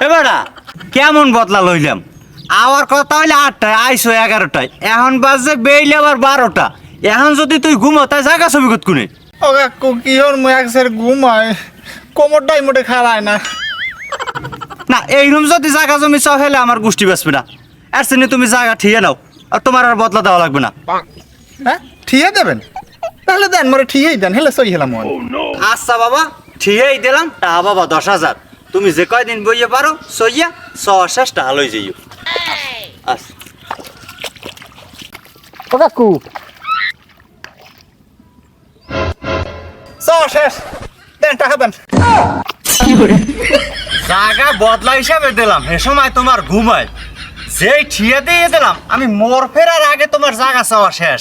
বেড়া কেমন বদলা লইলাম? আমার কথা হইলে আটটায় আইসো এগারোটায়। এখন বাজে বেইলে আবার বারোটা। এখন যদি তুই ঘুমো তাই জায়গা ছবি কত কোনে ও কাকু কি হর মুই একসের ঘুমায়? কোমরটাই মোটে খাড়ায় না। না এই রুম যদি জায়গা জমি চাও হেলে আমার গোষ্ঠী বাঁচবে না। এর সঙ্গে তুমি জায়গা ঠিয়ে নাও আর তোমার আর বদলা দেওয়া লাগবে না। হ্যাঁ ঠিয়ে দেবেন? তাহলে দেন মোরে ঠিয়েই দেন হেলে সই হেলাম আচ্ছা বাবা ঠিয়েই দিলাম তা বাবা দশ হাজার। তুমি যে কয়দিন বইয়ে পারো সইয়া ছ শেষ টাকা লই যাইও আচ্ছা ও কাকু। চ শেষ। দেন টাকা দেন। জায়গা বদলা হিসাবে দিলাম এ সময় তোমার ঘুমায়। যেই ঠিয়ে দিয়ে দিলাম আমি মোর ফেরার আগে তোমার জায়গা চাওয়া শেষ।